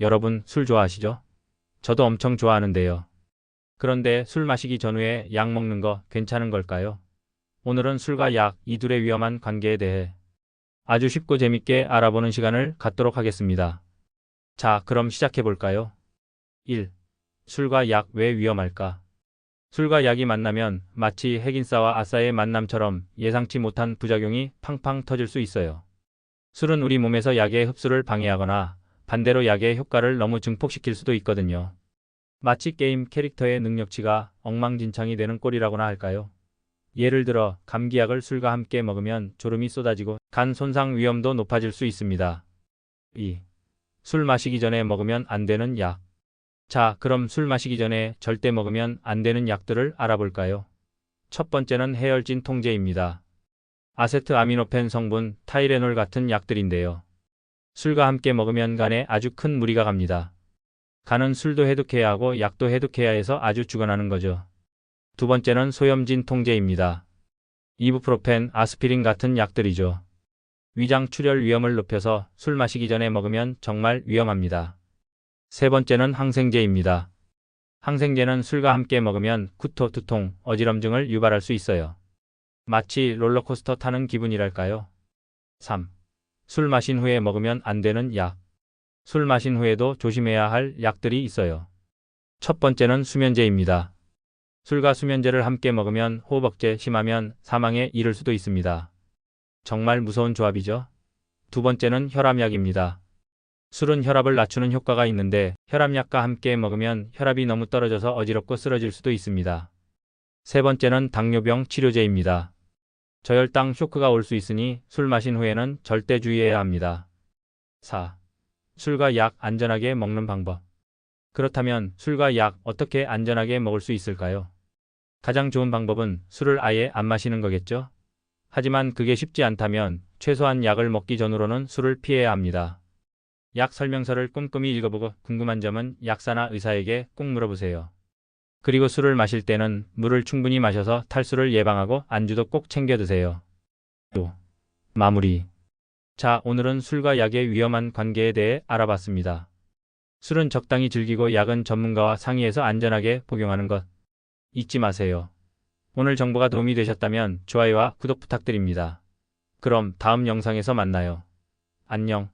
여러분 술 좋아하시죠? 저도 엄청 좋아하는데요. 그런데 술 마시기 전후에 약 먹는 거 괜찮은 걸까요? 오늘은 술과 약 이 둘의 위험한 관계에 대해 아주 쉽고 재밌게 알아보는 시간을 갖도록 하겠습니다. 자, 그럼 시작해 볼까요? 1. 술과 약 왜 위험할까? 술과 약이 만나면 마치 핵인싸와 아싸의 만남처럼 예상치 못한 부작용이 팡팡 터질 수 있어요. 술은 우리 몸에서 약의 흡수를 방해하거나 반대로 약의 효과를 너무 증폭시킬 수도 있거든요. 마치 게임 캐릭터의 능력치가 엉망진창이 되는 꼴이라고나 할까요? 예를 들어 감기약을 술과 함께 먹으면 졸음이 쏟아지고 간 손상 위험도 높아질 수 있습니다. 2. 술 마시기 전에 먹으면 안 되는 약. 자, 그럼 술 마시기 전에 절대 먹으면 안 되는 약들을 알아볼까요? 첫 번째는 해열진 통제입니다. 아세트 아미노펜 성분 타이레놀 같은 약들인데요. 술과 함께 먹으면 간에 아주 큰 무리가 갑니다. 간은 술도 해독해야 하고 약도 해독해야 해서 아주 죽어나는 거죠. 두 번째는 소염진 통제입니다. 이부프로펜, 아스피린 같은 약들이죠. 위장 출혈 위험을 높여서 술 마시기 전에 먹으면 정말 위험합니다. 세 번째는 항생제입니다. 항생제는 술과 함께 먹으면 구토, 두통, 어지럼증을 유발할 수 있어요. 마치 롤러코스터 타는 기분이랄까요? 3. 술 마신 후에 먹으면 안 되는 약. 술 마신 후에도 조심해야 할 약들이 있어요. 첫 번째는 수면제입니다. 술과 수면제를 함께 먹으면 호흡억제 심하면 사망에 이를 수도 있습니다. 정말 무서운 조합이죠? 두 번째는 혈압약입니다. 술은 혈압을 낮추는 효과가 있는데 혈압약과 함께 먹으면 혈압이 너무 떨어져서 어지럽고 쓰러질 수도 있습니다. 세 번째는 당뇨병 치료제입니다. 저혈당 쇼크가 올 수 있으니 술 마신 후에는 절대 주의해야 합니다. 4. 술과 약 안전하게 먹는 방법. 그렇다면 술과 약 어떻게 안전하게 먹을 수 있을까요? 가장 좋은 방법은 술을 아예 안 마시는 거겠죠? 하지만 그게 쉽지 않다면 최소한 약을 먹기 전으로는 술을 피해야 합니다. 약 설명서를 꼼꼼히 읽어보고 궁금한 점은 약사나 의사에게 꼭 물어보세요. 그리고 술을 마실 때는 물을 충분히 마셔서 탈수를 예방하고 안주도 꼭 챙겨 드세요. 또 마무리. 자, 오늘은 술과 약의 위험한 관계에 대해 알아봤습니다. 술은 적당히 즐기고 약은 전문가와 상의해서 안전하게 복용하는 것 잊지 마세요. 오늘 정보가 도움이 되셨다면 좋아요와 구독 부탁드립니다. 그럼 다음 영상에서 만나요. 안녕.